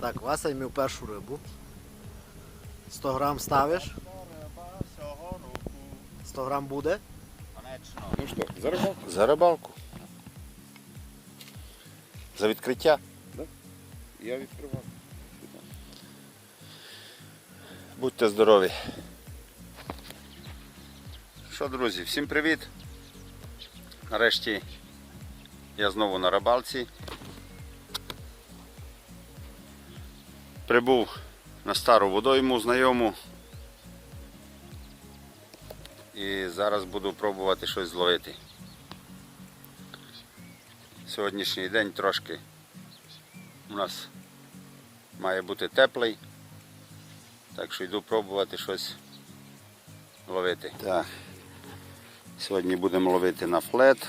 Так, Вася ймів першу рибу. 100 грам ставиш, Риба 100 грам буде. Ну що, за рибалку? За рибалку. За відкриття. Я відкривав. Будьте здорові. Що, друзі, всім привіт. Нарешті я знову на рибалці. Прибув на стару водойму знайому. І зараз буду пробувати щось зловити. Сьогоднішній день трошки у нас має бути теплий. Так що йду пробувати щось ловити. Так. Сьогодні будемо ловити на флет.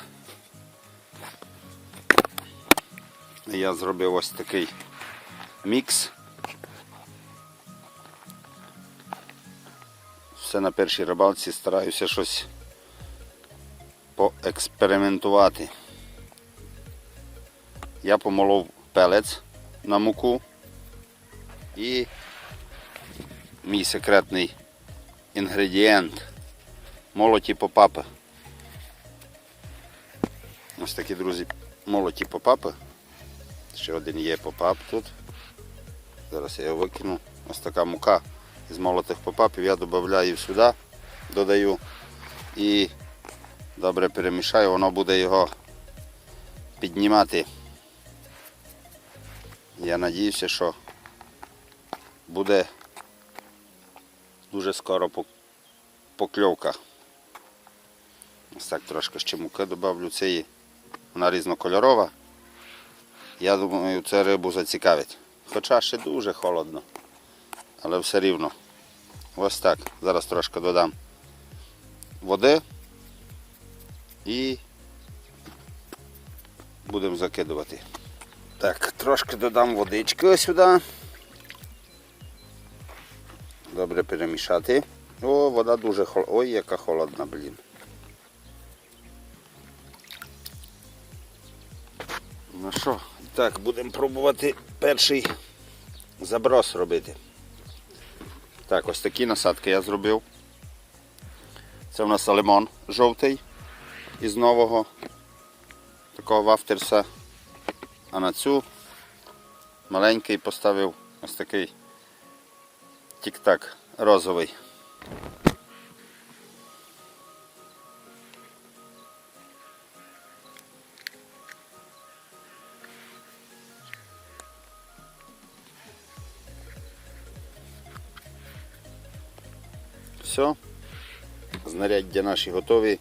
Я зробив ось такий мікс. Все на першій рибалці стараюся щось поекспериментувати. Я помолов пелець на муку і мій секретний інгредієнт молоті попапи. Ось такі, друзі, молоті попапи. Ще один є попап тут. Зараз я його викину. Ось така мука із молотих попапів. Я додаю сюди, додаю і добре перемішаю, воно буде його піднімати. Я надіюся, що буде дуже скоро покльовка. Ось так трошки ще муки додавлю цієї. Вона різнокольорова. Я думаю, це рибу зацікавить. Хоча ще дуже холодно. Але все рівно. Ось так. Зараз трошки додам води і будемо закидувати. Так, трошки додам водички ось сюди. Добре перемішати. О, вода дуже холодна. Ой, яка холодна, блін. Ну що, так, будемо пробувати перший заброс робити. Так, ось такі насадки я зробив. Це у нас лимон жовтий із нового такого вафтерса. А на цю маленький поставив ось такий тік-так розовий. Все. Знаряддя наші готові.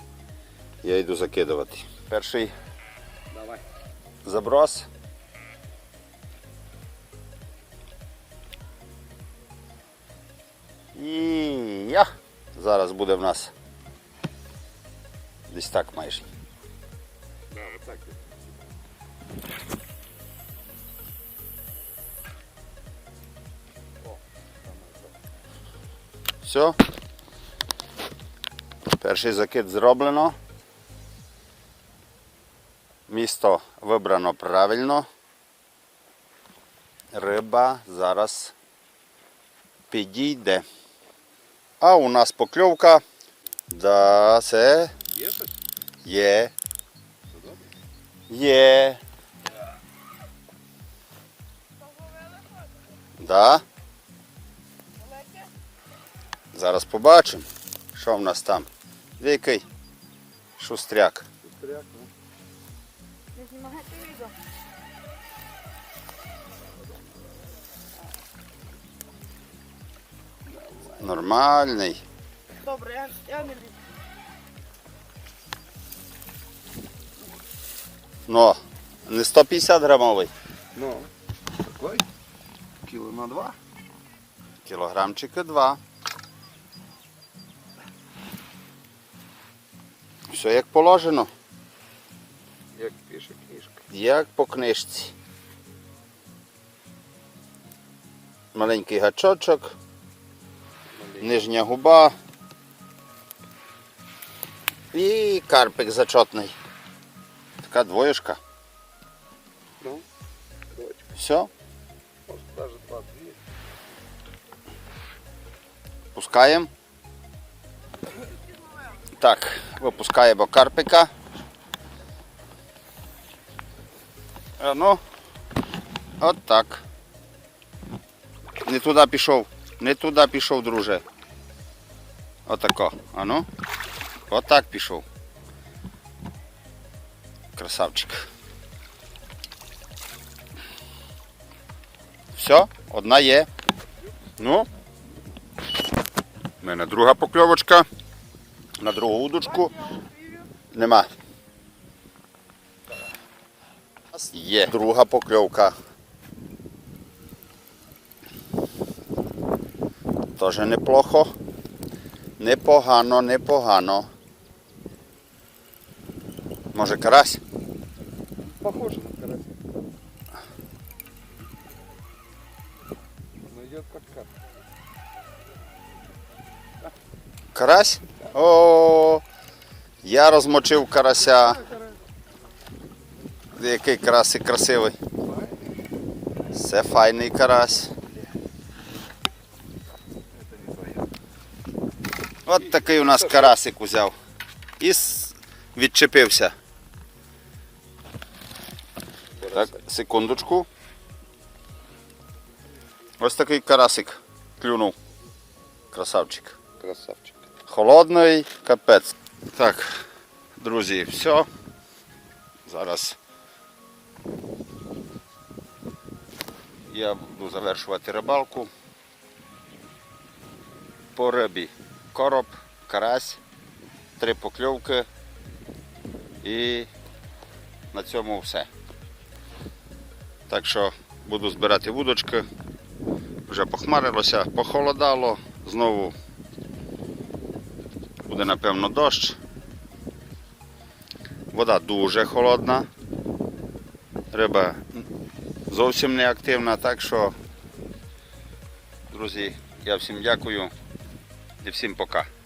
Я йду закидувати. Перший Давай. заброс. І я. Зараз буде в нас десь так майже. Да, отак. Все. Перший закид зроблено. Місто вибрано правильно. Риба зараз підійде. А у нас покльовка. Да, це Є є. Да. Зараз побачимо, що в нас там. Який шустряк. Шустряк, ну. Не знімайте відео. Нормальний. Добре, я, я не люблю. Ну, не 150 грамовий. Ну, такой? Кіло на два. Кілограмчика два. Все як положено. Як пише книжка. Як по книжці. Маленький гачочок, Маленький. нижня губа і карпик зачотний. Така двоєшка. Ну, двоєчка. Все. Пускаємо. Так, випускаємо карпика. Ну, от так. Не туди пішов, не туди пішов, друже. Отако. А ну. Отак пішов. Красавчик. Все, одна є. Ну. У мене друга покльовочка. На другу удочку. Нема. Є друга покльовка. Теж неплохо. Непогано, непогано. Може карась? Похоже на карася. Ну идет как карась. Карась? О, я розмочив карася. Який карасик красивий. Це файний карась. От такий у нас карасик узяв. І відчепився. Так, секундочку. Ось такий карасик клюнув. Красавчик. Красавчик. Холодний капець. Так, друзі, все. Зараз я буду завершувати рибалку. По рибі короб, карась, три покльовки і на цьому все. Так що буду збирати вудочки. Вже похмарилося, похолодало, знову буде напевно дощ. Вода дуже холодна. Риба зовсім не активна, так що, друзі, я всім дякую і всім пока.